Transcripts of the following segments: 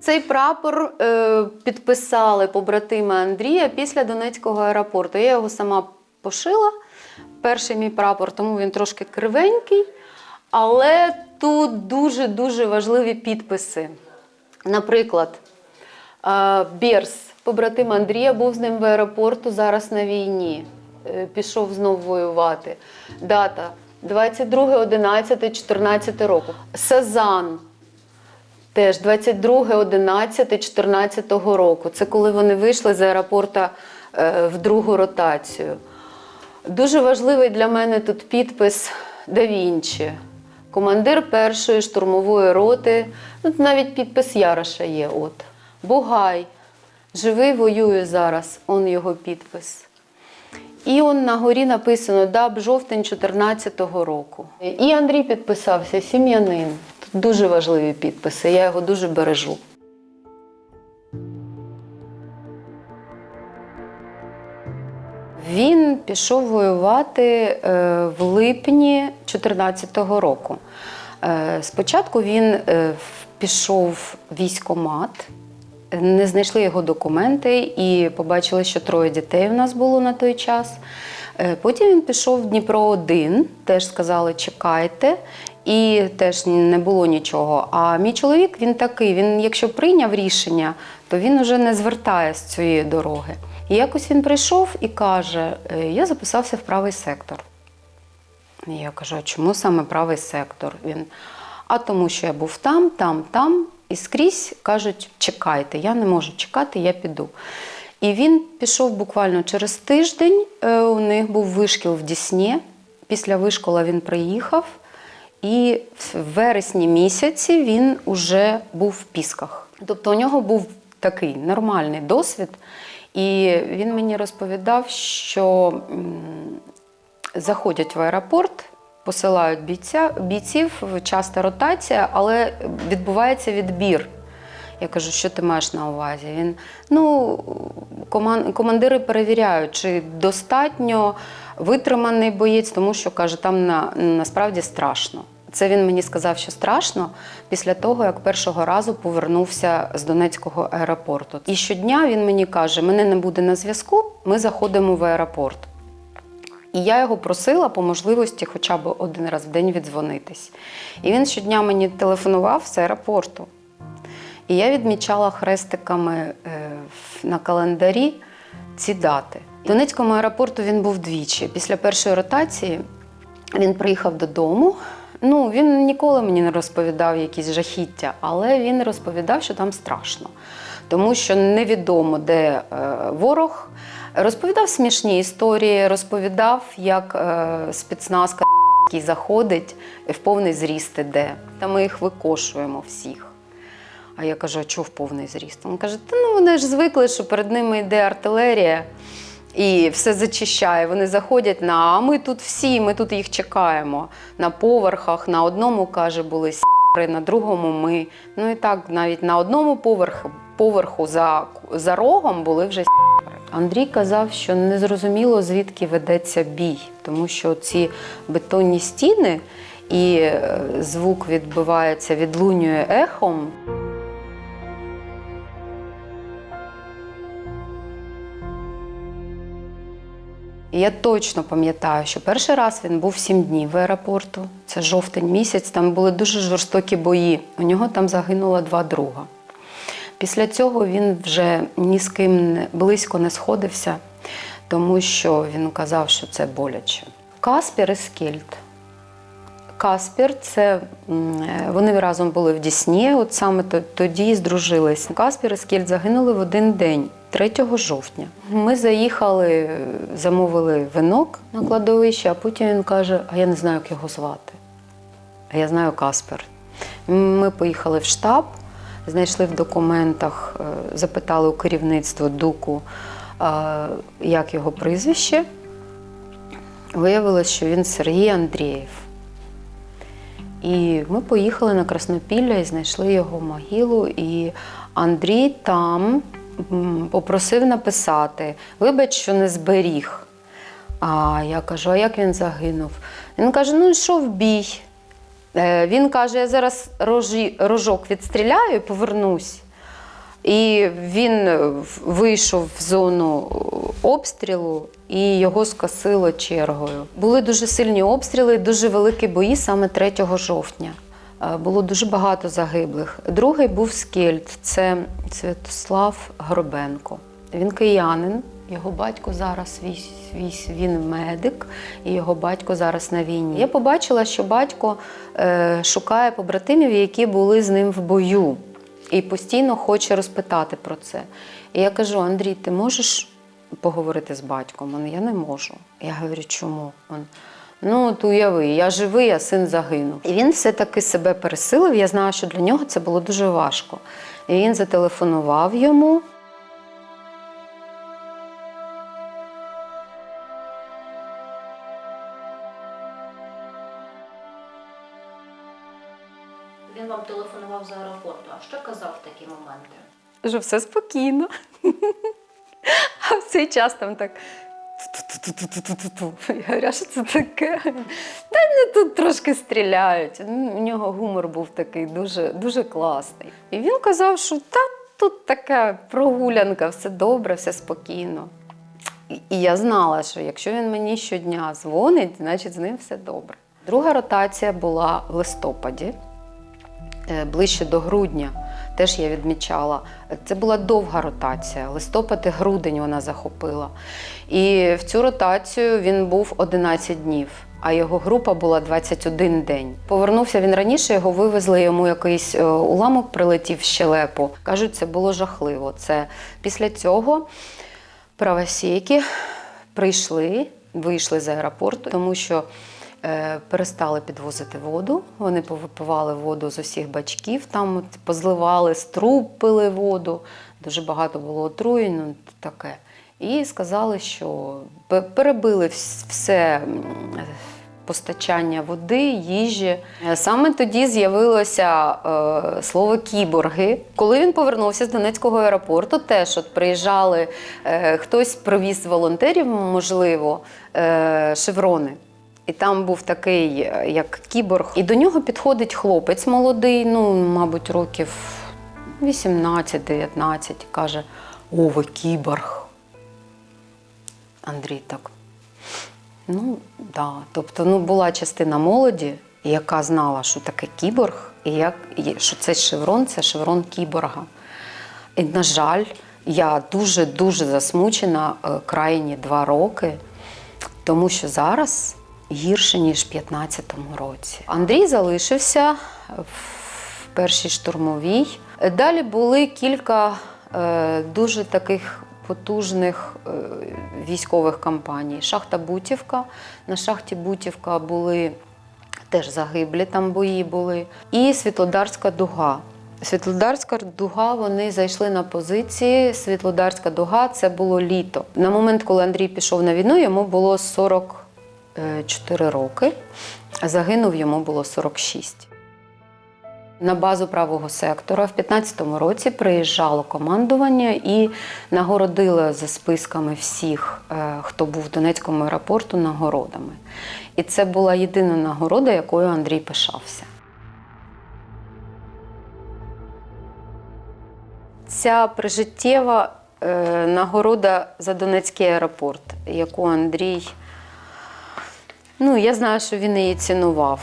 Цей прапор е, підписали побратими Андрія після Донецького аеропорту. Я його сама пошила. Перший мій прапор, тому він трошки кривенький. Але тут дуже-дуже важливі підписи. Наприклад, е, Берс, побратим Андрія, був з ним в аеропорту, зараз на війні. Е, Пішов знов воювати. Дата 22.11.14 року. Сазан. Теж 22.11.14 року. Це коли вони вийшли з аеропорта е, в другу ротацію. Дуже важливий для мене тут підпис Да Вінчі. Командир першої штурмової роти. Тут навіть підпис Яроша є. От. Бугай. Живий воює зараз. Он його підпис. І он на горі написано ДАБ жовтень 14-го року. І Андрій підписався, сім'янин. Дуже важливі підписи, я його дуже бережу. Він пішов воювати е, в липні 2014 року. Е, Спочатку він е, пішов в військкомат, не знайшли його документи і побачили, що троє дітей у нас було на той час. Е, Потім він пішов в Дніпро 1 теж сказали, чекайте, і теж не було нічого. А мій чоловік він такий: він, якщо прийняв рішення, то він уже не звертає з цієї дороги. І якось він прийшов і каже: «Е, Я записався в правий сектор. І я кажу, а чому саме правий сектор? Він, а тому, що я був там, там, там, і скрізь кажуть, чекайте, я не можу чекати, я піду. І він пішов буквально через тиждень. е, У них був вишкіл в Дісні. Після вишкола він приїхав, і в вересні місяці він уже був в Пісках. Тобто у нього був такий нормальний досвід. І він мені розповідав, що заходять в аеропорт, посилають бійця, бійців, часто ротація, але відбувається відбір. Я кажу, що ти маєш на увазі? Він ну, коман- командири перевіряють, чи достатньо витриманий боєць, тому що каже, там на, насправді страшно. Це він мені сказав, що страшно після того, як першого разу повернувся з Донецького аеропорту. І щодня він мені каже: мене не буде на зв'язку, ми заходимо в аеропорт. І я його просила по можливості хоча б один раз в день віддзвонитись. І він щодня мені телефонував з аеропорту. І я відмічала хрестиками е, на календарі ці дати. В Донецькому аеропорту він був двічі. Після першої ротації він приїхав додому. Ну, він ніколи мені не розповідав якісь жахіття, але він розповідав, що там страшно, тому що невідомо, де е, ворог. Розповідав смішні історії, розповідав, як е, спецназ який заходить в повний зріст іде. Та ми їх викошуємо всіх. А я кажу, а чого в повний зріст? Він каже, та ну вони ж звикли, що перед ними йде артилерія і все зачищає. Вони заходять на, а ми тут всі, ми тут їх чекаємо. На поверхах, на одному, каже, були сіри, на другому ми. Ну і так, навіть на одному поверху, поверху за, за рогом були вже сіри. Андрій казав, що не зрозуміло, звідки ведеться бій, тому що ці бетонні стіни і е, звук відбивається, відлунює ехом. І я точно пам'ятаю, що перший раз він був сім днів в аеропорту. Це жовтень місяць, там були дуже жорстокі бої. У нього там загинуло два друга. Після цього він вже ні з ким близько не сходився, тому що він казав, що це боляче. Каспір і Скельд. Каспір це е, вони разом були в Дісні, от саме тоді здружились. Каспір і Скельд загинули в один день, 3 жовтня. Ми заїхали, замовили винок на кладовище, а потім він каже: А я не знаю, як його звати. А я знаю Каспер. Ми поїхали в штаб, знайшли в документах, е, запитали у керівництва Дуку, е, як його прізвище. Виявилось, що він Сергій Андрієв. І ми поїхали на Краснопілля і знайшли його могилу. І Андрій там попросив написати: вибач, що не зберіг. А я кажу, а як він загинув? Він каже: ну йшов бій. Е, Він каже: я зараз рожок відстріляю і повернусь. І він е, вийшов в зону обстрілу і його скосило чергою. Були дуже сильні обстріли, дуже великі бої саме 3 жовтня. Е, Було дуже багато загиблих. Другий був Скельд, це Святослав Горобенко. Він киянин, його батько зараз вісь, він медик, і його батько зараз на війні. Я побачила, що батько е, шукає побратимів, які були з ним в бою, і постійно хоче розпитати про це. І я кажу: Андрій, ти можеш поговорити з батьком? Я не можу. Я говорю, чому? Він, Ну, от уяви, я живий, а син загинув. І він все-таки себе пересилив. Я знаю, що для нього це було дуже важко. І він зателефонував йому. Він вам телефонував з аеропорту. А що казав в такі моменти? що все спокійно. А в цей час там так. Я говорю, що це таке? Та не тут трошки стріляють. Ну, У нього гумор був такий дуже, дуже класний. І він казав, що та тут така прогулянка, все добре, все спокійно. І- я знала, що якщо він мені щодня дзвонить, значить з ним все добре. Друга ротація була в листопаді ближче до грудня. Теж я відмічала. Це була довга ротація. Листопад і грудень вона захопила. І в цю ротацію він був 11 днів, а його група була 21 день. Повернувся він раніше, його вивезли, йому якийсь е, уламок прилетів в щелепу. Кажуть, це було жахливо. Це після цього правосійки прийшли, вийшли з аеропорту, тому що е, перестали підвозити воду. Вони повипивали воду з усіх бачків, там позливали, труб пили воду. Дуже багато було отруєнь, ну, таке. І сказали, що перебили все. Постачання води, їжі. Е, Саме тоді з'явилося е, слово кіборги. Коли він повернувся з Донецького аеропорту, теж от приїжджали, е, хтось привіз волонтерів, можливо, е, шеврони. І там був такий, е, як кіборг. І до нього підходить хлопець молодий, ну, мабуть, років 18-19, каже: О, ви кіборг. Андрій так. Ну, да. Тобто, ну, була частина молоді, яка знала, що таке кіборг, і як, що цей шеврон це шеврон кіборга. І, на жаль, я дуже-дуже засмучена е, крайні два роки, тому що зараз гірше, ніж в 15-му році. Андрій залишився в першій штурмовій. Далі були кілька е, дуже таких потужних е, військових кампаній. Шахта Бутівка. На шахті Бутівка були теж загиблі, там бої були. І Світлодарська дуга. Світлодарська дуга, вони зайшли на позиції. Світлодарська дуга це було літо. На момент, коли Андрій пішов на війну, йому було 44 роки, а загинув йому було 46. На базу правого сектора в 15-му році приїжджало командування і нагородило за списками всіх, е, хто був в Донецькому аеропорту, нагородами. І це була єдина нагорода, якою Андрій пишався. Ця прижиттєва е, нагорода за Донецький аеропорт, яку Андрій Ну, я знаю, що він її цінував.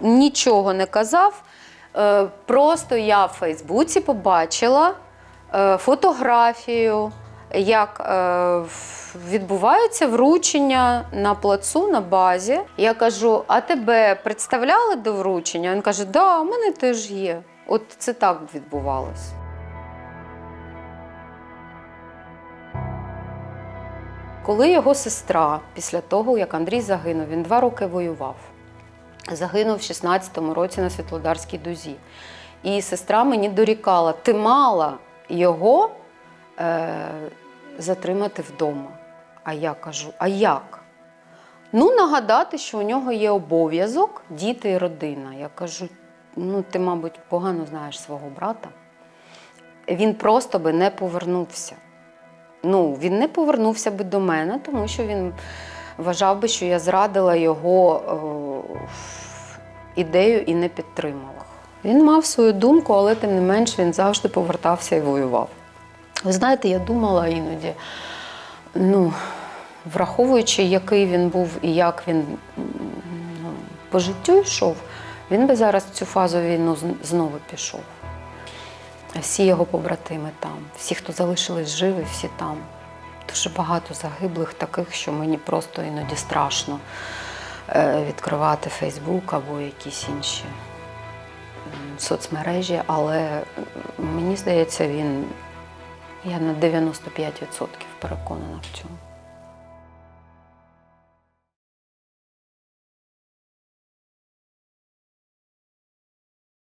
Нічого не казав. Е, Просто я в Фейсбуці побачила е, фотографію, як е, в- відбувається вручення на плацу на базі. Я кажу: а тебе представляли до вручення? Він каже: Да, у мене теж є. От це так відбувалося. Коли його сестра, після того, як Андрій загинув, він два роки воював. Загинув в 16-му році на Світлодарській дузі. І сестра мені дорікала: ти мала його е, затримати вдома. А я кажу: а як? Ну, нагадати, що у нього є обов'язок, діти і родина. Я кажу: ну, ти, мабуть, погано знаєш свого брата. Він просто би не повернувся. Ну, він не повернувся би до мене, тому що він вважав би, що я зрадила його е, ідею і не підтримала. Він мав свою думку, але тим не менш він завжди повертався і воював. Ви знаєте, я думала іноді, ну, враховуючи, який він був і як він ну, по життю йшов, він би зараз цю фазу війну знову пішов. Всі його побратими там, всі, хто залишились живі, всі там. Дуже багато загиблих таких, що мені просто іноді страшно е, відкривати Фейсбук або якісь інші соцмережі, але мені здається, він я на 95% переконана в цьому.